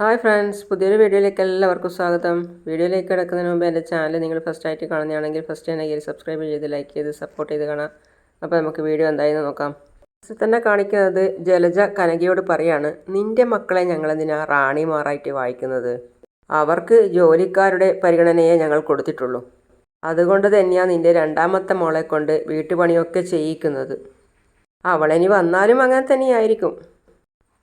Hi friends പുതിയൊരു വീഡിയോയിലേക്ക് എല്ലാവർക്കും സ്വാഗതം. വീഡിയോയിലേക്ക് കിടക്കുന്നതിന് മുമ്പ് എന്റെ ചാനൽ നിങ്ങൾ ഫസ്റ്റ് ആയിട്ട് കാണുന്നതാണെങ്കിൽ ഫസ്റ്റ് തന്നെ സബ്സ്ക്രൈബ് ചെയ്ത് ലൈക്ക് ചെയ്ത് സപ്പോർട്ട് ചെയ്ത് കാണാം. അപ്പോൾ നമുക്ക് വീഡിയോ എന്തായെന്ന് നോക്കാം. ഫസ്റ്റ് തന്നെ കാണിക്കുന്നത് ജലജ കനകയോട് പറയാണ് നിന്റെ മക്കളെ ഞങ്ങളെന്തിനാ റാണിമാറായിട്ട് വായിക്കുന്നത്? അവർക്ക് ജോലിക്കാരുടെ പരിഗണനയെ ഞങ്ങൾ കൊടുത്തിട്ടുള്ളൂ. അതുകൊണ്ട് തന്നെയാണ് നിന്റെ രണ്ടാമത്തെ മോളെ കൊണ്ട് വീട്ടുപണിയൊക്കെ ചെയ്യിക്കുന്നത്. അവളിനി വന്നാലും അങ്ങനെ തന്നെയായിരിക്കും.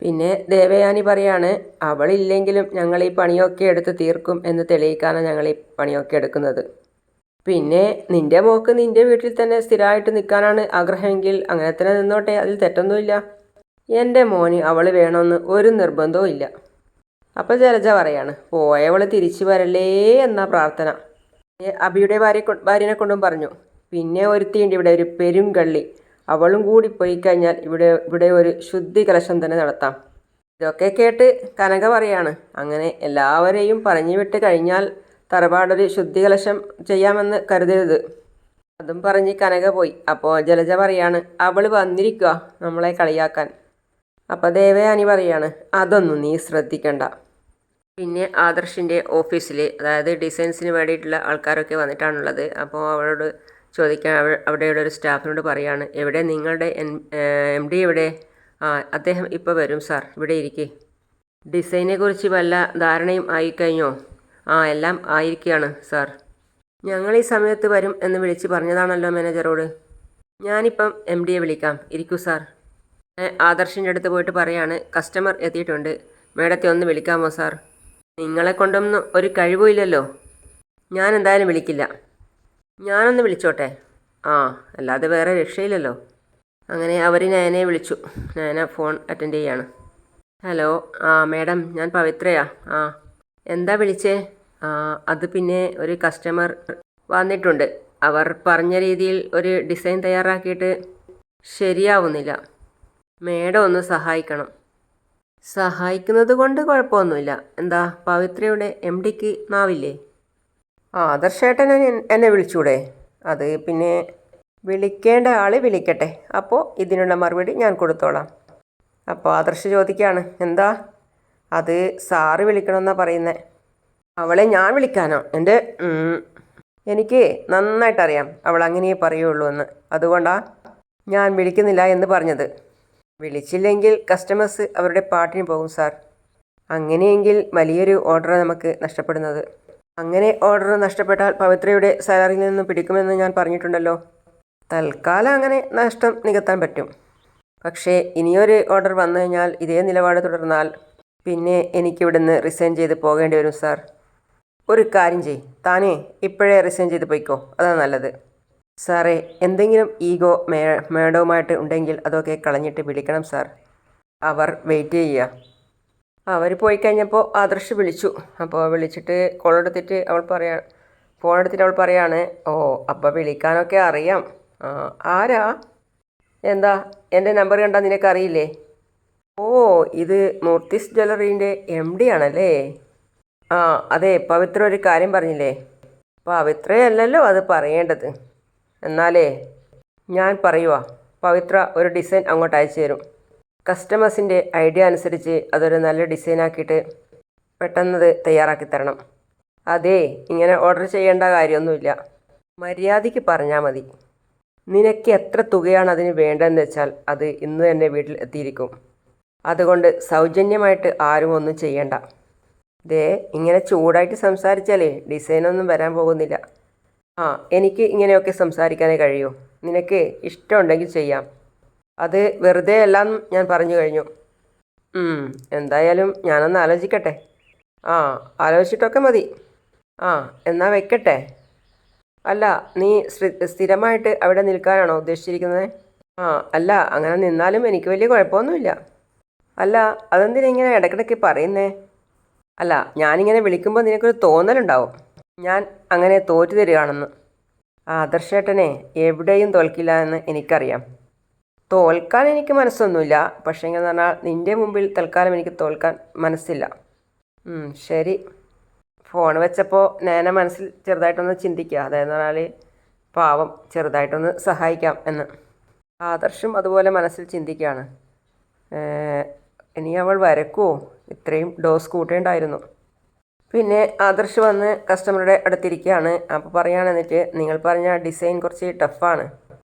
പിന്നെ ദേവയാനി പറയാണ് അവളില്ലെങ്കിലും ഞങ്ങൾ ഈ പണിയൊക്കെ എടുത്ത് തീർക്കും എന്ന് തെളിയിക്കാനാണ് ഞങ്ങൾ ഈ പണിയൊക്കെ എടുക്കുന്നത്. പിന്നെ നിന്റെ മോക്ക് നിന്റെ വീട്ടിൽ തന്നെ സ്ഥിരമായിട്ട് നിൽക്കാനാണ് ആഗ്രഹമെങ്കിൽ അങ്ങനെ തന്നെ നിന്നോട്ടെ അതിൽ തെറ്റൊന്നുമില്ല. എന്റെ മോന് അവൾ വേണമെന്ന് ഒരു നിർബന്ധവും ഇല്ല. അപ്പോൾ ജലജ പറയാണ് പോയവൾ തിരിച്ചു വരല്ലേ എന്ന പ്രാർത്ഥന. അബിയുടെ ഭാര്യ ഭാര്യനെ കൊണ്ടും പറഞ്ഞു പിന്നെ ഒരുത്തിയുണ്ട് ഇവിടെ ഒരു പെരുങ്കള്ളി. അവളും കൂടി പോയി കഴിഞ്ഞാൽ ഇവിടെ ഇവിടെ ഒരു ശുദ്ധി കലശം തന്നെ നടത്താം. ഇതൊക്കെ കേട്ട് കനക പറയാണ് അങ്ങനെ എല്ലാവരെയും പറഞ്ഞു വിട്ട് കഴിഞ്ഞാൽ തറവാടൊരു ശുദ്ധി കലശം ചെയ്യാമെന്ന് കരുതരുത്. അതും പറഞ്ഞ് കനക പോയി. അപ്പോൾ ജലജ പറയാണ് അവൾ വന്നിരിക്കുക നമ്മളെ കളിയാക്കാൻ. അപ്പോൾ ദേവയാനി പറയാണ് അതൊന്നും നീ ശ്രദ്ധിക്കണ്ട. പിന്നെ ആദർശിന്റെ ഓഫീസിൽ അതായത് ഡിസൈൻസിന് വേണ്ടിയിട്ടുള്ള ആൾക്കാരൊക്കെ വന്നിട്ടാണുള്ളത്. അപ്പോൾ അവളോട് ചോദിക്കാൻ അവ അവിടെയുള്ള ഒരു സ്റ്റാഫിനോട് പറയാണ് എവിടെ നിങ്ങളുടെ എം ഡി എവിടെ? ആ അദ്ദേഹം ഇപ്പോൾ വരും സാർ. ഇവിടെ ഇരിക്കേ. ഡിസൈനെ കുറിച്ച് വല്ല ധാരണയും ആയിക്കഴിഞ്ഞോ? ആ എല്ലാം ആയിരിക്കുകയാണ് സാർ. ഞങ്ങൾ ഈ സമയത്ത് വരും എന്ന് വിളിച്ച് പറഞ്ഞതാണല്ലോ മാനേജറോട്. ഞാനിപ്പം എം ഡിയെ വിളിക്കാം. ഇരിക്കൂ സാർ. ആദർശിന്റെ അടുത്ത് പോയിട്ട് പറയാണ് കസ്റ്റമർ എത്തിയിട്ടുണ്ട്. മേഡത്തെ ഒന്ന് വിളിക്കാമോ സാർ? നിങ്ങളെ കൊണ്ടൊന്നും ഒരു കഴിവുമില്ലല്ലോ. ഞാൻ എന്തായാലും വിളിക്കില്ല. ഞാനൊന്ന് വിളിച്ചോട്ടെ? ആ അല്ലാതെ വേറെ രക്ഷയില്ലല്ലോ. അങ്ങനെ അവർ നയനെ വിളിച്ചു. നയന ഫോൺ അറ്റൻഡ് ചെയ്യാണ്. ഹലോ ആ മേഡം ഞാൻ പവിത്രയാ. ആ എന്താ വിളിച്ചേ? ആ അത് പിന്നെ ഒരു കസ്റ്റമർ വന്നിട്ടുണ്ട്. അവർ പറഞ്ഞ രീതിയിൽ ഒരു ഡിസൈൻ തയ്യാറാക്കിയിട്ട് ശരിയാവുന്നില്ല. മേഡം ഒന്ന് സഹായിക്കണം. സഹായിക്കുന്നത് കൊണ്ട് കുഴപ്പമൊന്നുമില്ല. എന്താ പവിത്രയുടെ എം ഡിക്ക് നാവില്ലേ? ആ ആദർശേട്ടൻ എന്നെ വിളിച്ചൂടെ? അത് പിന്നെ വിളിക്കേണ്ട ആൾ വിളിക്കട്ടെ. അപ്പോൾ ഇതിനുള്ള മറുപടി ഞാൻ കൊടുത്തോളാം. അപ്പോൾ ആദർശ ചോദിക്കുകയാണ് എന്താ? അത് സാറ് വിളിക്കണമെന്നാണ് പറയുന്നത് അവളെ ഞാൻ വിളിക്കാനോ? എന്റെ എനിക്ക് നന്നായിട്ടറിയാം അവൾ അങ്ങനെയേ പറയുള്ളൂ എന്ന്. അതുകൊണ്ടാണ് ഞാൻ വിളിക്കുന്നില്ല എന്ന് പറഞ്ഞത്. വിളിച്ചില്ലെങ്കിൽ കസ്റ്റമേഴ്സ് അവരുടെ പാട്ടിന് പോകും സാർ. അങ്ങനെയെങ്കിൽ വലിയൊരു ഓർഡർ നമുക്ക് നഷ്ടപ്പെടുന്നത്. അങ്ങനെ ഓർഡർ നഷ്ടപ്പെട്ടാൽ പവിത്രയുടെ സാലറിയിൽ നിന്ന് പിടിക്കുമെന്ന് ഞാൻ പറഞ്ഞിട്ടുണ്ടല്ലോ. തൽക്കാലം അങ്ങനെ നഷ്ടം നികത്താൻ പറ്റും. പക്ഷേ ഇനിയൊരു ഓർഡർ വന്നു കഴിഞ്ഞാൽ ഇതേ നിലപാട് തുടർന്നാൽ പിന്നെ എനിക്കിവിടുന്ന് റിസൈൻ ചെയ്ത് പോകേണ്ടി വരും സാർ ഒരു കാര്യം ചെയ് താനേ ഇപ്പോഴേ റിസൈൻ ചെയ്ത് പോയിക്കോ. അതാണ് നല്ലത്. സാറേ എന്തെങ്കിലും ഈഗോ മേ മേഡവുമായിട്ട് ഉണ്ടെങ്കിൽ അതൊക്കെ കളഞ്ഞിട്ട് വിളിക്കണം സാർ അവർ വെയിറ്റ് ചെയ്യുക. അവർ പോയി കഴിഞ്ഞപ്പോൾ ആദർശ് വിളിച്ചു. അപ്പോൾ വിളിച്ചിട്ട് കോൾ എടുത്തിട്ട് അവൾ പറയാ ഫോൺ എടുത്തിട്ട് അവൾ പറയാണ് ഓ അപ്പോൾ വിളിക്കാനൊക്കെ അറിയാം. ആരാ? എന്താ എന്റെ നമ്പർ കണ്ടാൽ നിനക്കറിയില്ലേ? ഓ ഇത് മൂർത്തിസ് ജ്വല്ലറീന്റെ എം ഡി ആണല്ലേ? ആ അതെ പവിത്ര ഒരു കാര്യം പറഞ്ഞില്ലേ? പവിത്രയല്ലല്ലോ അത് പറയേണ്ടത്. എന്നാലേ ഞാൻ പറയുവാ പവിത്ര ഒരു ഡിസൈൻ അങ്ങോട്ട് അയച്ചു തരും. കസ്റ്റമേഴ്സിന്റെ ഐഡിയ അനുസരിച്ച് അതൊരു നല്ല ഡിസൈൻ ഡിസൈനാക്കിയിട്ട് പെട്ടെന്നത് തയ്യാറാക്കി തരണം. അതെ ഇങ്ങനെ ഓർഡർ ചെയ്യേണ്ട കാര്യമൊന്നുമില്ല. മര്യാദയ്ക്ക് പറഞ്ഞാൽ മതി. നിനക്ക് എത്ര തുകയാണ് അതിന് വേണ്ടതെന്ന് വെച്ചാൽ അത് ഇന്ന് തന്നെ വീട്ടിൽ എത്തിയിരിക്കും. അതുകൊണ്ട് സൗജന്യമായിട്ട് ആരും ഒന്നും ചെയ്യണ്ട. ദേ ഇങ്ങനെ ചൂടായിട്ട് സംസാരിച്ചാലേ ഡിസൈനൊന്നും വരാൻ പോകുന്നില്ല. ആ എനിക്ക് ഇങ്ങനെയൊക്കെ സംസാരിക്കാനേ കഴിയൂ. നിനക്ക് ഇഷ്ടമുണ്ടെങ്കിൽ ചെയ്യാം. അത് വെറുതെ എല്ലാം ഞാൻ പറഞ്ഞു കഴിഞ്ഞു. എന്തായാലും ഞാനൊന്ന് ആലോചിക്കട്ടെ. ആ ആലോചിച്ചിട്ടൊക്കെ മതി. ആ എന്നാൽ വെക്കട്ടെ. അല്ല നീ സ്ഥിരമായിട്ട് അവിടെ നിൽക്കാനാണോ ഉദ്ദേശിച്ചിരിക്കുന്നത്? ആ അല്ല അങ്ങനെ നിന്നാലും എനിക്ക് വലിയ കുഴപ്പമൊന്നുമില്ല. അല്ല അതെന്തിനാ ഇങ്ങനെ ഇടയ്ക്കിടയ്ക്ക് പറയുന്നേ? അല്ല ഞാനിങ്ങനെ വിളിക്കുമ്പോൾ നിനക്കൊരു തോന്നലുണ്ടാവും. ഞാൻ അങ്ങനെ തോറ്റു തരികയാണെന്ന്. ആദർശേട്ടനെ എവിടെയും തോൽക്കില്ല എന്ന് എനിക്കറിയാം. തോൽക്കാൻ എനിക്ക് മനസ്സൊന്നുമില്ല. പക്ഷേ എന്ന് പറഞ്ഞാൽ നിന്റെ മുമ്പിൽ തൽക്കാലം എനിക്ക് തോൽക്കാൻ മനസ്സില്ല. ശരി. ഫോൺ വെച്ചപ്പോൾ നേനെ മനസ്സിൽ ചെറുതായിട്ടൊന്ന് ചിന്തിക്കുക. അതായത് പറഞ്ഞാൽ പാവം ചെറുതായിട്ടൊന്ന് സഹായിക്കാം എന്ന്. ആദർശും അതുപോലെ മനസ്സിൽ ചിന്തിക്കുകയാണ്. ഇനി അവൾ വരക്കുമോ ഇത്രയും ഡോസ് കൂട്ടേണ്ടായിരുന്നു. പിന്നെ ആദർശ് വന്ന് കസ്റ്റമറുടെ അടുത്തിരിക്കുകയാണ്. അപ്പോൾ പറയുകയാണെന്നിട്ട് നിങ്ങൾ പറഞ്ഞ ഡിസൈൻ കുറച്ച് ടഫാണ്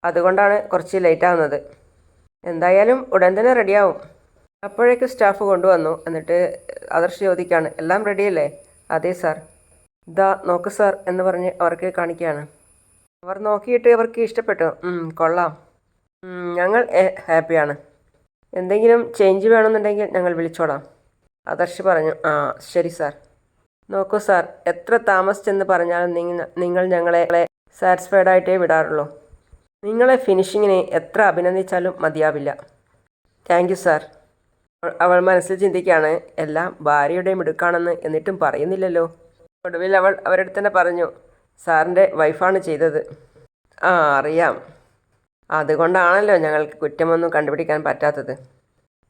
അതുകൊണ്ടാണ് കുറച്ച് ലേറ്റ് ആവുന്നത്. എന്തായാലും ഉടൻ തന്നെ റെഡിയാവും അപ്പോഴേക്ക് സ്റ്റാഫ് കൊണ്ടുവന്നു. എന്നിട്ട് ആദർശ് ചോദിക്കുകയാണ് എല്ലാം റെഡിയല്ലേ അതെ സാർ ദാ നോക്ക് സാർ എന്ന് പറഞ്ഞ് അവർക്ക് കാണിക്കുകയാണ്. അവർ നോക്കിയിട്ട് അവർക്ക് ഇഷ്ടപ്പെട്ടു. കൊള്ളാം. ഞങ്ങൾ ഹാപ്പിയാണ് എന്തെങ്കിലും ചേഞ്ച് വേണമെന്നുണ്ടെങ്കിൽ ഞങ്ങൾ വിളിച്ചോളാം. ആദർശ് പറഞ്ഞു ആ ശരി സാർ നോക്കൂ സാർ എത്ര താമസിച്ചെന്ന് പറഞ്ഞാലും നിങ്ങൾ ഞങ്ങളെ സാറ്റിസ്ഫൈഡ് ആയിട്ടേ വിടാറുള്ളൂ. നിങ്ങളെ ഫിനിഷിങ്ങിനെ എത്ര അഭിനന്ദിച്ചാലും മതിയാവില്ല. താങ്ക് യു സാർ അവൾ- മനസ്സിൽ ചിന്തിക്കുകയാണ് എല്ലാം ഭാര്യയുടെ മിടുക്കാണെന്ന് എന്നിട്ടും പറയുന്നില്ലല്ലോ. ഒടുവിൽ അവൾ അവരുടെ തന്നെ പറഞ്ഞു സാറിന്റെ വൈഫാണ് ചെയ്തത്. ആ അറിയാം. അതുകൊണ്ടാണല്ലോ ഞങ്ങൾക്ക് കുറ്റമൊന്നും കണ്ടുപിടിക്കാൻ പറ്റാത്തത്.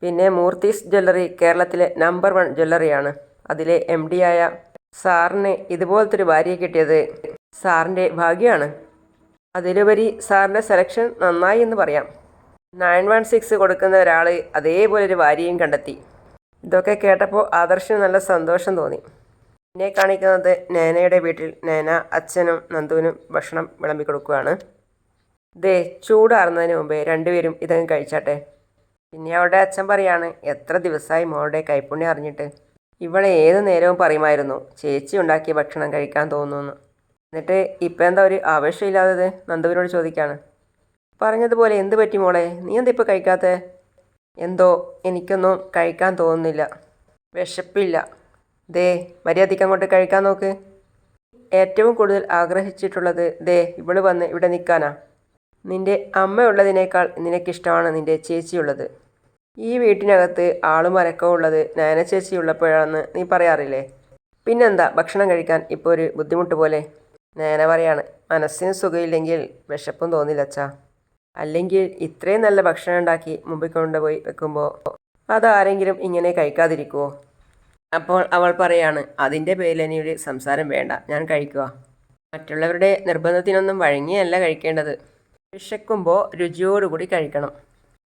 പിന്നെ മൂർത്തീസ് ജ്വല്ലറി കേരളത്തിലെ നമ്പർ വൺ ജ്വല്ലറിയാണ്. അതിലെ എം ആയ സാറിന് ഇതുപോലത്തെ ഒരു ഭാര്യയെ കിട്ടിയത് സാറിന്റെ ഭാഗ്യമാണ് അതിലുപരി സാറിന്റെ സെലക്ഷൻ നന്നായി എന്ന് പറയാം. നയൻ വൺ സിക്സ് കൊടുക്കുന്ന ഒരാൾ അതേപോലെ ഒരു വാരിയും കണ്ടെത്തി. ഇതൊക്കെ കേട്ടപ്പോൾ ആദർശിന് നല്ല സന്തോഷം തോന്നി. എന്നെ കാണിക്കുന്നത് നേനയുടെ വീട്ടിൽ നേന അച്ഛനും നന്ദുവിനും ഭക്ഷണം വിളമ്പി കൊടുക്കുകയാണ് ദേ ചൂടാറുന്നതിന് മുമ്പേ രണ്ടുപേരും ഇതങ്ങ് കഴിച്ചാട്ടെ. പിന്നെ അവളുടെ അച്ഛൻ പറയാണ് എത്ര ദിവസമായി മോളുടെ കൈപ്പുണ്യം അറിഞ്ഞിട്ട്. ഇവളെ ഏത് നേരവും പറയുമായിരുന്നു ചേച്ചി ഉണ്ടാക്കിയ ഭക്ഷണം കഴിക്കാൻ തോന്നുന്നു എന്നിട്ട് ഇപ്പം എന്താ ഒരു ആവേശമില്ലാത്തത്? നന്ദുവിനോട് ചോദിക്കാണ്. പറഞ്ഞതുപോലെ എന്ത് പറ്റി മോളെ? നീ എന്താ ഇപ്പോൾ കഴിക്കാത്തേ? എന്തോ എനിക്കൊന്നും കഴിക്കാൻ തോന്നുന്നില്ല. വിശപ്പില്ല. ദേ മര്യാദയ്ക്ക് അങ്ങോട്ട് കഴിക്കാൻ നോക്ക്. ഏറ്റവും കൂടുതൽ ആഗ്രഹിച്ചിട്ടുള്ളത് ദേ ഇവൾ വന്ന് ഇവിടെ നിൽക്കാനാ നിന്റെ അമ്മയുള്ളതിനേക്കാൾ നിനക്കിഷ്ടമാണ് നിന്റെ ചേച്ചിയുള്ളത്. ഈ വീട്ടിനകത്ത് ആളും അരക്കവും ഉള്ളത് നയന ചേച്ചി ഉള്ളപ്പോഴാണെന്ന് നീ പറയാറില്ലേ? പിന്നെന്താ ഭക്ഷണം കഴിക്കാൻ ഇപ്പോൾ ഒരു ബുദ്ധിമുട്ട് പോലെ? നയന പറയാണ് മനസ്സിന് സുഖമില്ലെങ്കിൽ വിശപ്പും തോന്നില്ല അച്ഛാ. അല്ലെങ്കിൽ ഇത്രയും നല്ല ഭക്ഷണം ഉണ്ടാക്കി മുമ്പിൽ കൊണ്ടുപോയി വെക്കുമ്പോൾ അതാരെങ്കിലും ഇങ്ങനെ കഴിക്കാതിരിക്കുമോ അപ്പോൾ അവൾ പറയാണ് അതിന്റെ പേരിൽ സംസാരം വേണ്ട ഞാൻ കഴിക്കുക. മറ്റുള്ളവരുടെ നിർബന്ധത്തിനൊന്നും വഴങ്ങിയല്ല കഴിക്കേണ്ടത്. വിശക്കുമ്പോൾ രുചിയോടുകൂടി കഴിക്കണം.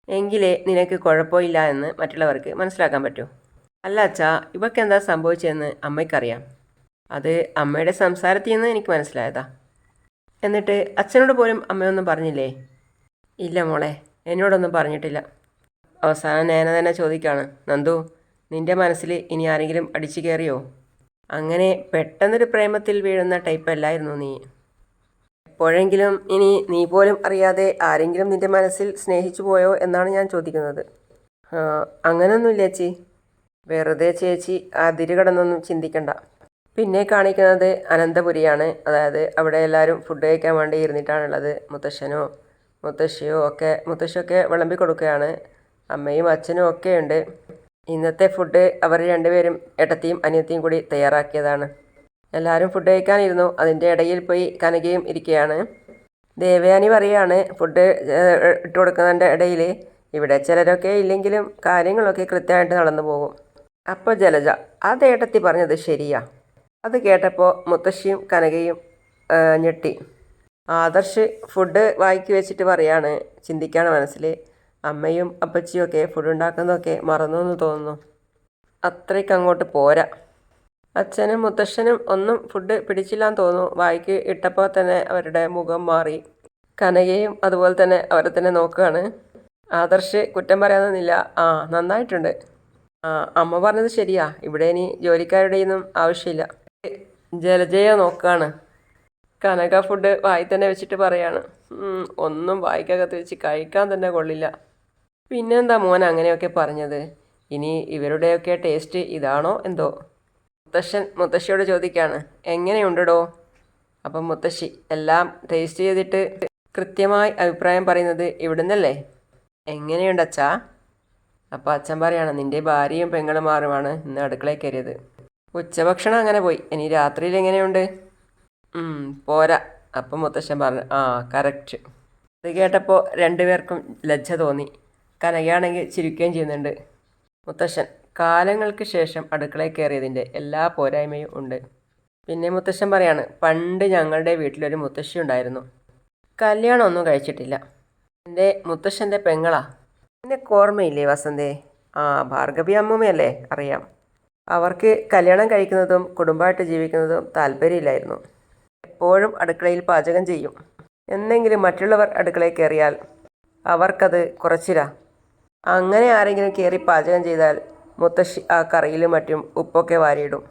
എങ്കിലേ നിനക്ക് കുഴപ്പമില്ല എന്ന് മറ്റുള്ളവർക്ക് മനസ്സിലാക്കാൻ പറ്റൂ. അല്ല അച്ഛാ ഇവക്കെന്താ സംഭവിച്ചതെന്ന് അമ്മയ്ക്കറിയാം. അത് അമ്മയുടെ സംസാരത്തിൽ നിന്ന് എനിക്ക് മനസ്സിലായതാ. എന്നിട്ട് അച്ഛനോട് പോലും അമ്മയൊന്നും പറഞ്ഞില്ലേ? ഇല്ല മോളെ എന്നോടൊന്നും പറഞ്ഞിട്ടില്ല. അവസാനം നേന തന്നെ ചോദിക്കാണ് നന്ദു നിന്റെ മനസ്സിൽ ഇനി ആരെങ്കിലും അടിച്ചു കയറിയോ? അങ്ങനെ പെട്ടെന്നൊരു പ്രേമത്തിൽ വീഴുന്ന ടൈപ്പ് അല്ലായിരുന്നു നീ. എപ്പോഴെങ്കിലും ഇനി നീ പോലും അറിയാതെ ആരെങ്കിലും നിന്റെ മനസ്സിൽ സ്നേഹിച്ചു പോയോ എന്നാണ് ഞാൻ ചോദിക്കുന്നത്. അങ്ങനെയൊന്നുമില്ല ചേച്ചി. വെറുതെ ചേച്ചി അതിരുകടന്നൊന്നും ചിന്തിക്കണ്ട. പിന്നെ കാണിക്കുന്നത് അനന്തപുരിയാണ്. അതായത് അവിടെ എല്ലാവരും ഫുഡ് കഴിക്കാൻ വേണ്ടി ഇരുന്നിട്ടാണുള്ളത്. മുത്തശ്ശനോ മുത്തശ്ശിയോ ഒക്കെ മുത്തശ്ശിയൊക്കെ വിളമ്പി കൊടുക്കുകയാണ്. അമ്മയും അച്ഛനും ഒക്കെ ഉണ്ട്. ഇന്നത്തെ ഫുഡ് അവർ രണ്ടുപേരും ഏട്ടത്തിയും അനിയത്തിയും കൂടി തയ്യാറാക്കിയതാണ്. എല്ലാവരും ഫുഡ് കഴിക്കാനിരുന്നു. അതിന്റെ ഇടയിൽ പോയി കനകയും ഇരിക്കുകയാണ്. ദേവയാനി പറയാണ് ഫുഡ് ഇട്ട് കൊടുക്കുന്നതിന്റെ ഇടയിൽ ഇവിടെ ചിലരൊക്കെ ഇല്ലെങ്കിലും കാര്യങ്ങളൊക്കെ കൃത്യമായിട്ട് നടന്നു പോകും. അപ്പോൾ ജലജ ആ ഏട്ടത്തി പറഞ്ഞത് ശരിയാ. അത് കേട്ടപ്പോൾ മുത്തശ്ശിയും കനകയും ഞെട്ടി. ആദർശ് ഫുഡ് വായിക്ക് വെച്ചിട്ട് പറയാണ് ചിന്തിക്കാണ് മനസ്സിൽ അമ്മയും അപ്പച്ചിയും ഒക്കെ ഫുഡ് ഉണ്ടാക്കുന്നതൊക്കെ മറന്നു എന്ന് തോന്നുന്നു. അത്രയ്ക്ക് അങ്ങോട്ട് പോരാ. അച്ഛനും മുത്തശ്ശനും ഒന്നും ഫുഡ് പിടിച്ചില്ലാന്ന് തോന്നുന്നു. വായിക്ക് ഇട്ടപ്പോൾ തന്നെ അവരുടെ മുഖം മാറി. കനകയും അതുപോലെ തന്നെ അവരെ തന്നെ നോക്കുകയാണ്. ആദർശ് കുറ്റം പറയാനൊന്നുമില്ല. ആ നന്നായിട്ടുണ്ട്. ആ അമ്മ പറഞ്ഞത് ശരിയാ. ഇവിടെ ഇനി ജോലിക്കാരുടെയൊന്നും ആവശ്യമില്ല. ജലജയെ നോക്കാണ്. കനക ഫുഡ് വായി തന്നെ വെച്ചിട്ട് പറയാണ്. ഒന്നും വായിക്കകത്ത് വെച്ച് കഴിക്കാൻ തന്നെ കൊള്ളില്ല. പിന്നെന്താ മോൻ അങ്ങനെയൊക്കെ പറഞ്ഞത്? ഇനി ഇവരുടെയൊക്കെ ടേസ്റ്റ് ഇതാണോ എന്തോ? മുത്തശ്ശൻ മുത്തശ്ശിയോട് ചോദിക്കാണ്. എങ്ങനെയുണ്ടടോ? അപ്പം മുത്തശ്ശി എല്ലാം ടേസ്റ്റ് ചെയ്തിട്ട് കൃത്യമായി അഭിപ്രായം പറയുന്നത് ഇവിടുന്നല്ലേ? എങ്ങനെയുണ്ട് അച്ഛാ? അപ്പോൾ അച്ഛൻ പറയാണ് നിന്റെ ഭാര്യയും പെങ്ങളുമാറുമാണ് ഇന്ന് അടുക്കളയിൽ കയറിയത്. ഉച്ചഭക്ഷണം അങ്ങനെ പോയി. ഇനി രാത്രിയിൽ എങ്ങനെയുണ്ട്? പോരാ. അപ്പം മുത്തശ്ശൻ പറഞ്ഞു ആ കറക്റ്റ് അത് കേട്ടപ്പോൾ രണ്ടുപേർക്കും ലജ്ജ തോന്നി. കനകയാണെങ്കിൽ ചിരിക്കുകയും ചെയ്യുന്നുണ്ട്. മുത്തശ്ശൻ കാലങ്ങൾക്ക് ശേഷം അടുക്കളയിൽ കയറിയതിന്റെ എല്ലാ പോരായ്മയും ഉണ്ട്. പിന്നെ മുത്തശ്ശൻ പറയാണ് പണ്ട് ഞങ്ങളുടെ വീട്ടിലൊരു മുത്തശ്ശി ഉണ്ടായിരുന്നു. കല്യാണമൊന്നും കഴിച്ചിട്ടില്ല. എന്റെ മുത്തശ്ശന്റെ പെങ്ങളാ. പിന്നെ ഓർമ്മയില്ലേ വസന്തേ? ആ ഭാർഗവി അമ്മൂമ്മയല്ലേ? അറിയാം. അവർക്ക് കല്യാണം കഴിക്കുന്നതും കുടുംബമായിട്ട് ജീവിക്കുന്നതും താല്പര്യമില്ലായിരുന്നു. എപ്പോഴും അടുക്കളയിൽ പാചകം ചെയ്യും. എന്നെങ്കിലും മറ്റുള്ളവർ അടുക്കളയിൽ കയറിയാൽ അവർക്കത് കുറച്ചില്ല അങ്ങനെ ആരെങ്കിലും കയറി പാചകം ചെയ്താൽ മുത്തശ്ശി ആ കറിയിലും മറ്റും ഉപ്പൊക്കെ വാരിയിടും.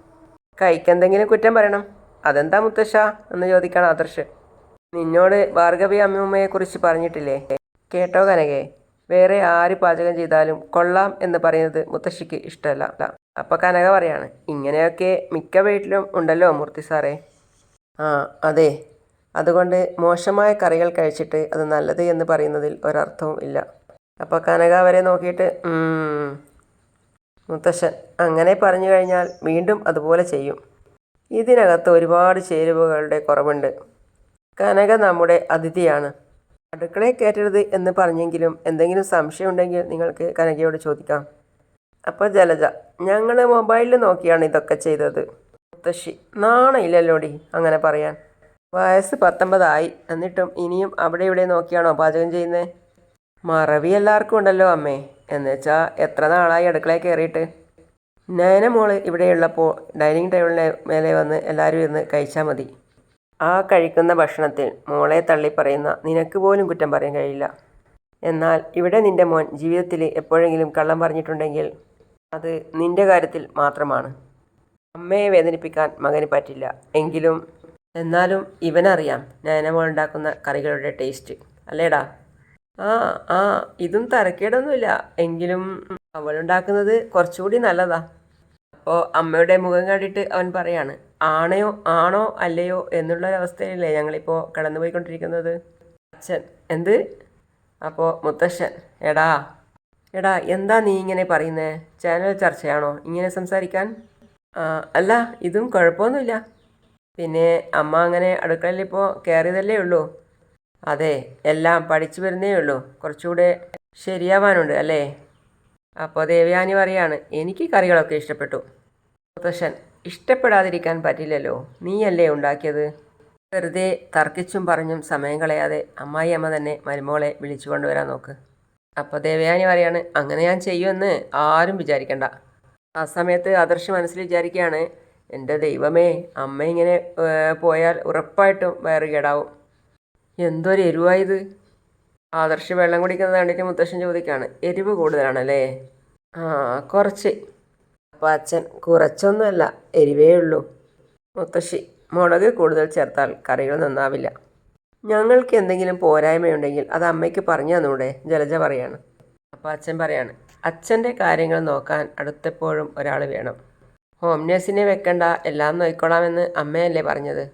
കൈക്കെന്തെങ്കിലും കുറ്റം പറയണം. അതെന്താ മുത്തശ്ശ എന്ന് ചോദിക്കണം ആദർശ്. നിന്നോട് ഭാർഗവി അമ്മൂമ്മയെക്കുറിച്ച് പറഞ്ഞിട്ടില്ലേ? കേട്ടോ കനകേ. വേറെ ആര് പാചകം ചെയ്താലും കൊള്ളാം എന്ന് പറയുന്നത് മുത്തശ്ശിക്ക് ഇഷ്ടമല്ല. അപ്പൊ കനക പറയാണ് ഇങ്ങനെയൊക്കെ മിക്ക വീട്ടിലും ഉണ്ടല്ലോ മൂർത്തി സാറേ? ആ അതെ. അതുകൊണ്ട് മോശമായ കറികൾ കഴിച്ചിട്ട് അത് നല്ലത് എന്ന് പറയുന്നതിൽ ഒരർത്ഥവും ഇല്ല. അപ്പോൾ കനക അവരെ നോക്കിയിട്ട്. മുത്തശ്ശൻ അങ്ങനെ പറഞ്ഞു കഴിഞ്ഞാൽ വീണ്ടും അതുപോലെ ചെയ്യും. ഇതിനകത്ത് ഒരുപാട് ചേരുവകളുടെ കുറവുണ്ട്. കനക നമ്മുടെ അതിഥിയാണ്. അടുക്കളയിൽ കയറ്റരുത് എന്ന് പറഞ്ഞെങ്കിലും എന്തെങ്കിലും സംശയമുണ്ടെങ്കിൽ നിങ്ങൾക്ക് കനകയോട് ചോദിക്കാം. അപ്പോൾ ജലജ ഞങ്ങൾ മൊബൈലിൽ നോക്കിയാണ് ഇതൊക്കെ ചെയ്തത്. മുത്തശ്ശി നാണയില്ലല്ലോടി അങ്ങനെ പറയാൻ. വയസ്സ് പത്തൊമ്പതായി. എന്നിട്ടും ഇനിയും അവിടെ ഇവിടെ നോക്കിയാണോ പാചകം ചെയ്യുന്നത് മറവി എല്ലാവർക്കും ഉണ്ടല്ലോ അമ്മേ. എന്നുവെച്ചാൽ എത്ര നാളായി അടുക്കളയിൽ കയറിയിട്ട് നയന മോൾ ഇവിടെയുള്ളപ്പോൾ ഡൈനിങ് ടേബിളിന്റെ മേലെ വന്ന് എല്ലാവരും ഇരുന്ന് കഴിച്ചാൽ മതി. ആ കഴിക്കുന്ന ഭക്ഷണത്തിൽ മോളെ തള്ളി പറയുന്ന നിനക്ക് പോലും കുറ്റം പറയാൻ കഴിയില്ല. എന്നാൽ ഇവിടെ നിന്റെ മോൻ ജീവിതത്തിൽ എപ്പോഴെങ്കിലും കള്ളം പറഞ്ഞിട്ടുണ്ടെങ്കിൽ അത് നിന്റെ കാര്യത്തിൽ മാത്രമാണ്. അമ്മയെ വേദനിപ്പിക്കാൻ മകന് പറ്റില്ല. എങ്കിലും എന്നാലും ഇവനറിയാം നയനമോൾ ഉണ്ടാക്കുന്ന കറികളുടെ ടേസ്റ്റ് അല്ലേടാ? ആ ആ ഇതും തരക്കേടൊന്നുമില്ല. എങ്കിലും അവളുണ്ടാക്കുന്നത് കുറച്ചുകൂടി നല്ലതാ. അപ്പോൾ അമ്മയുടെ മുഖം കണ്ടിട്ട് അവൻ പറയാണ് ആണയോ ആണോ അല്ലയോ എന്നുള്ളൊരവസ്ഥയിലല്ലേ ഞങ്ങളിപ്പോൾ കടന്നുപോയിക്കൊണ്ടിരിക്കുന്നത്? അച്ഛൻ എന്ത്? അപ്പോൾ മുത്തശ്ശൻ എടാ എടാ എന്താ നീ ഇങ്ങനെ പറയുന്നേ? ചാനൽ ചർച്ചയാണോ? ഇങ്ങനെ സംസാരിക്കാൻ? അല്ല ഇതും കുഴപ്പമൊന്നുമില്ല. പിന്നെ അമ്മ അങ്ങനെ അടുക്കളയിൽ ഇപ്പോൾ കയറിയതല്ലേ ഉള്ളൂ. അതെ എല്ലാം പഠിച്ചു വരുന്നേ ഉള്ളൂ. കുറച്ചുകൂടെ ശരിയാവാനുണ്ട് അല്ലേ? അപ്പോൾ ദേവയാനി പറയാണ് എനിക്ക് കറികളൊക്കെ ഇഷ്ടപ്പെട്ടു. മുത്തശ്ശൻ ഇഷ്ടപ്പെടാതിരിക്കാൻ പറ്റില്ലല്ലോ. നീയല്ലേ ഉണ്ടാക്കിയത്? വെറുതെ തർക്കിച്ചും പറഞ്ഞും സമയം കളയാതെ അമ്മായി അമ്മ തന്നെ മരുമോളെ വിളിച്ചു കൊണ്ടുവരാൻ നോക്ക്. അപ്പോൾ ദേവയാനി പറയാണ് അങ്ങനെ ഞാൻ ചെയ്യുമെന്ന് ആരും വിചാരിക്കണ്ട. ആ സമയത്ത് ആദർശ് മനസ്സിൽ വിചാരിക്കുകയാണ് എന്റെ ദൈവമേ അമ്മ ഇങ്ങനെ പോയാൽ ഉറപ്പായിട്ടും വയറ് കേടാവും. എന്തൊരു എരിവായത് ആദർശ് വെള്ളം കുടിക്കുന്നത് കണ്ടിട്ട് മുത്തശ്ശൻ ചോദിക്കുകയാണ് എരിവ് കൂടുതലാണല്ലേ? ആ കുറച്ച്. അപ്പം അച്ഛൻ കുറച്ചൊന്നുമല്ല എരിവേ ഉള്ളൂ. മുത്തശ്ശി മുളക് കൂടുതൽ ചേർത്താൽ കറികൾ നന്നാവില്ല. ഞങ്ങൾക്ക് എന്തെങ്കിലും പോരായ്മയുണ്ടെങ്കിൽ അത് അമ്മയ്ക്ക് പറഞ്ഞു തന്നൂടെ ജലജ പറയാണ്. അപ്പോൾ അച്ഛൻ പറയാണ് അച്ഛന്റെ കാര്യങ്ങൾ നോക്കാൻ അടുത്തെപ്പോഴും ഒരാൾ വേണം. ഹോം നേഴ്സിനെ വെക്കണ്ട എല്ലാം നോക്കിക്കോളാമെന്ന് അമ്മയല്ലേ പറഞ്ഞത്?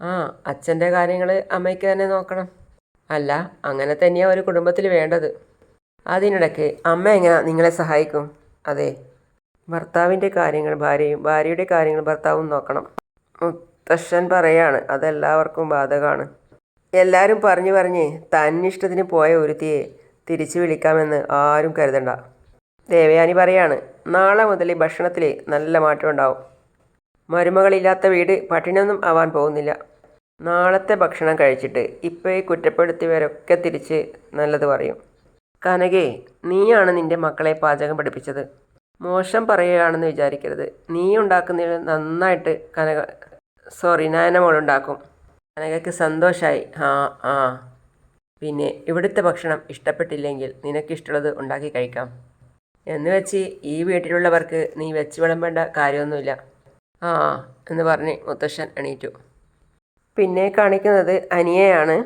ആ അച്ഛന്റെ കാര്യങ്ങൾ അമ്മയ്ക്ക് തന്നെ നോക്കണം. അല്ല അങ്ങനെ തന്നെയാണ് ഒരു കുടുംബത്തിൽ വേണ്ടത്. അതിനിടയ്ക്ക് അമ്മ എങ്ങനെ നിങ്ങളെ സഹായിക്കും? അതെ ഭർത്താവിന്റെ കാര്യങ്ങൾ ഭാര്യയും ഭാര്യയുടെ കാര്യങ്ങൾ ഭർത്താവും നോക്കണം. മുത്തശ്ശൻ പറയാണ് അതെല്ലാവർക്കും ബാധകമാണ്. എല്ലാവരും പറഞ്ഞു പറഞ്ഞ് തന്നിഷ്ടത്തിന് പോയ ഒരുത്തിയെ തിരിച്ചു വിളിക്കാമെന്ന് ആരും കരുതണ്ട. ദേവയാനി പറയാണ് നാളെ മുതൽ ഈ ഭക്ഷണത്തിൽ നല്ല മാറ്റം ഉണ്ടാവും മരുമകളില്ലാത്ത വീട് പട്ടിണിയൊന്നും ആവാൻ പോകുന്നില്ല. നാളത്തെ ഭക്ഷണം കഴിച്ചിട്ട് ഇപ്പോൾ ഈ കുറ്റപ്പെടുത്തിയവരൊക്കെ തിരിച്ച് നല്ലത് പറയും. കനകേ നീയാണ് നിന്റെ മക്കളെ പാചകം പഠിപ്പിച്ചത്. മോശം പറയുകയാണെന്ന് വിചാരിക്കരുത്. നീ ഉണ്ടാക്കുന്നതിൽ നന്നായിട്ട് കനക സോറി നയനമോൾ കനകയ്ക്ക് സന്തോഷമായി ആ ആ. പിന്നെ ഇവിടുത്തെ ഭക്ഷണം ഇഷ്ടപ്പെട്ടില്ലെങ്കിൽ നിനക്കിഷ്ടമുള്ളത് ഉണ്ടാക്കി കഴിക്കാം. എന്ന് വെച്ച് ഈ വീട്ടിലുള്ളവർക്ക് നീ വെച്ച് വിളമ്പേണ്ട കാര്യമൊന്നുമില്ല. ആ എന്ന് പറഞ്ഞ് മുത്തശ്ശൻ എണീറ്റു. പിന്നെ കാണിക്കുന്നത് അനിയയാണ്.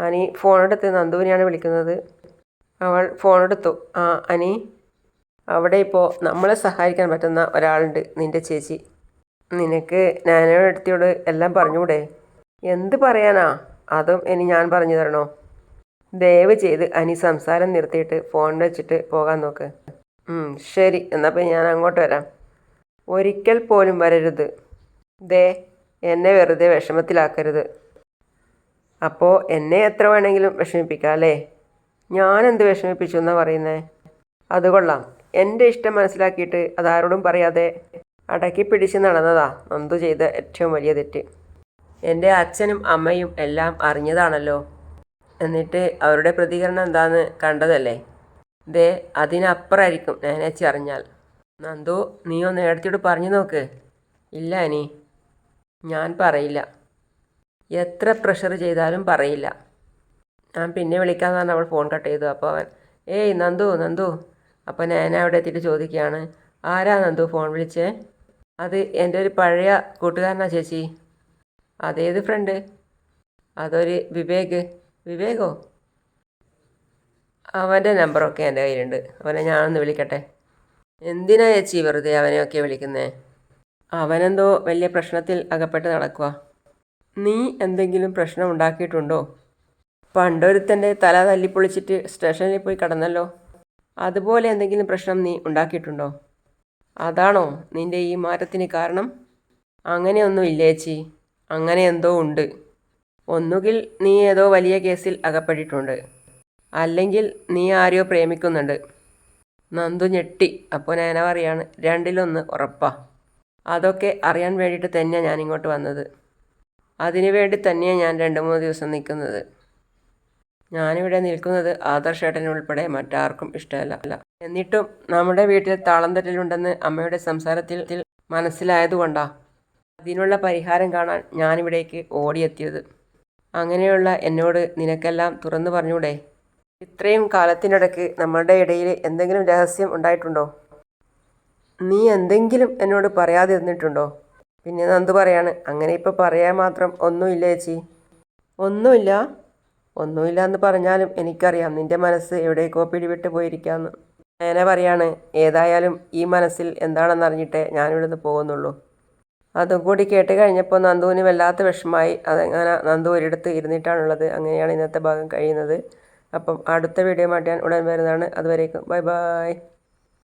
അനി ഫോണെടുത്ത് നന്ദുവിനെയാണ് വിളിക്കുന്നത്. അവൾ ഫോണെടുത്തു. ആ അനി അവിടെ ഇപ്പോൾ നമ്മളെ സഹായിക്കാൻ പറ്റുന്ന ഒരാളുണ്ട് നിന്റെ ചേച്ചി. നിനക്ക് നാനയുടെ അടുത്തിയോട് എല്ലാം പറഞ്ഞൂടെ എന്ത് പറയാനാ? അതും ഇനി ഞാൻ പറഞ്ഞു തരണോ? ദയവ് ചെയ്ത് അനി സംസാരം നിർത്തിയിട്ട് ഫോൺ വെച്ചിട്ട് പോകാൻ നോക്ക്. ശരി. എന്നാൽ പിന്നെ ഞാൻ അങ്ങോട്ട് വരാം. ഒരിക്കൽ പോലും വരരുത്. ദേ എന്നെ വെറുതെ വിഷമത്തിലാക്കരുത്. അപ്പോൾ എന്നെ എത്ര വേണമെങ്കിലും വിഷമിപ്പിക്കാം അല്ലേ? ഞാനെന്ത് വിഷമിപ്പിച്ചു എന്നാ പറയുന്നേ? അത് കൊള്ളാം. എന്റെ ഇഷ്ടം മനസ്സിലാക്കിയിട്ട് അതാരോടും പറയാതെ അടക്കി പിടിച്ച് നടന്നതാ. നന്ദു ചെയ്ത ഏറ്റവും വലിയ തെറ്റ്. എന്റെ അച്ഛനും അമ്മയും എല്ലാം അറിഞ്ഞതാണല്ലോ. എന്നിട്ട് അവരുടെ പ്രതികരണം എന്താന്ന് കണ്ടതല്ലേ? ദേ അതിനപ്പുറമായിരിക്കും നേനേച്ചി അറിഞ്ഞാൽ. നന്ദു നീ ഒന്ന് ഏടത്തിയോട് പറഞ്ഞു നോക്ക്. ഇല്ല അനി. ഞാൻ പറയില്ല. എത്ര പ്രഷർ ചെയ്താലും പറയില്ല. ഞാൻ പിന്നെ വിളിക്കാമെന്ന് പറഞ്ഞ് അവൾ ഫോൺ കട്ട് ചെയ്തു അപ്പോൾ അവൻ ഏയ് നന്ദു നന്ദു. അപ്പോൾ ഞാൻ അവിടെ എത്തിയിട്ട് ചോദിക്കുകയാണ് ആരാ നന്ദു ഫോൺ വിളിച്ചേ? അത് എന്റെ ഒരു പഴയ കൂട്ടുകാരനാ ചേച്ചി. അതേത് ഫ്രണ്ട് അതൊരു വിവേക്. വിവേകോ? അവന്റെ നമ്പറൊക്കെ എന്റെ കയ്യിലുണ്ട്. അവനെ ഞാനൊന്ന് വിളിക്കട്ടെ. എന്തിനാ ചേച്ചി വെറുതെ അവനെയൊക്കെ വിളിക്കുന്നേ? അവനെന്തോ വലിയ പ്രശ്നത്തിൽ അകപ്പെട്ട് നടക്കുക നീ എന്തെങ്കിലും പ്രശ്നം ഉണ്ടാക്കിയിട്ടുണ്ടോ? പണ്ടൊരുത്തന്റെ തല തല്ലിപ്പൊളിച്ചിട്ട് സ്റ്റേഷനിൽ പോയി കടന്നല്ലോ. അതുപോലെ എന്തെങ്കിലും പ്രശ്നം നീ ഉണ്ടാക്കിയിട്ടുണ്ടോ? അതാണോ നിന്റെ ഈ മാറ്റത്തിന് കാരണം? അങ്ങനെയൊന്നും ഇല്ല ചേച്ചി? അങ്ങനെ എന്തോ ഉണ്ട്. ഒന്നുകിൽ നീ ഏതോ വലിയ കേസിൽ അകപ്പെട്ടിട്ടുണ്ട്. അല്ലെങ്കിൽ നീ ആരെയോ പ്രേമിക്കുന്നുണ്ട്. നന്ദു ഞെട്ടി. അപ്പോൾ ഞാൻ പറയാണ് രണ്ടിലൊന്ന് ഉറപ്പാ. അതൊക്കെ അറിയാൻ വേണ്ടിയിട്ട് തന്നെയാണ് ഞാൻ ഇങ്ങോട്ട് വന്നത്. അതിനു വേണ്ടി തന്നെയാണ് ഞാൻ രണ്ട് മൂന്ന് ദിവസം നിൽക്കുന്നത്. ഞാനിവിടെ നിൽക്കുന്നത് ആദർശേട്ടൻ ഉൾപ്പെടെ മറ്റാർക്കും ഇഷ്ടമല്ല. എന്നിട്ടും നമ്മുടെ വീട്ടിൽ താളം തെറ്റലുണ്ടെന്ന് അമ്മയുടെ സംസാരത്തിൽ മനസ്സിലായതുകൊണ്ടാ. അതിനുള്ള പരിഹാരം കാണാൻ ഞാനിവിടേക്ക് ഓടിയെത്തിയത്. അങ്ങനെയുള്ള എന്നോട് നിനക്കെല്ലാം തുറന്നു പറഞ്ഞൂടെ? ഇത്രയും കാലത്തിനിടയ്ക്ക് നമ്മളുടെ ഇടയിൽ എന്തെങ്കിലും രഹസ്യം ഉണ്ടായിട്ടുണ്ടോ? നീ എന്തെങ്കിലും എന്നോട് പറയാതിരുന്നിട്ടുണ്ടോ? പിന്നെ നന്ദു പറയാണ്? അങ്ങനെ ഇപ്പോൾ പറയാൻ മാത്രം ഒന്നുമില്ല ചേച്ചി? ഒന്നുമില്ല. ഒന്നുമില്ല എന്ന് പറഞ്ഞാലും എനിക്കറിയാം നിന്റെ മനസ്സ് എവിടേക്കോ പിടിവിട്ട് പോയിരിക്കാമെന്ന് അങ്ങനെ പറയാണ് ഏതായാലും ഈ മനസ്സിൽ എന്താണെന്ന് അറിഞ്ഞിട്ടേ ഞാനിവിടുന്ന് പോകുന്നുള്ളൂ. അതും കൂടി കേട്ട് കഴിഞ്ഞപ്പോൾ നന്ദുവിന് വല്ലാത്ത വിഷമായി അതങ്ങനെ നന്ദു ഒരിടത്ത് ഇരുന്നിട്ടാണുള്ളത്. അങ്ങനെയാണ് ഇന്നത്തെ ഭാഗം കഴിയുന്നത്. അപ്പം അടുത്ത വീഡിയോ മാറ്റാൻ ഉടൻ വരുന്നതാണ്. അതുവരേക്കും. Bye bye.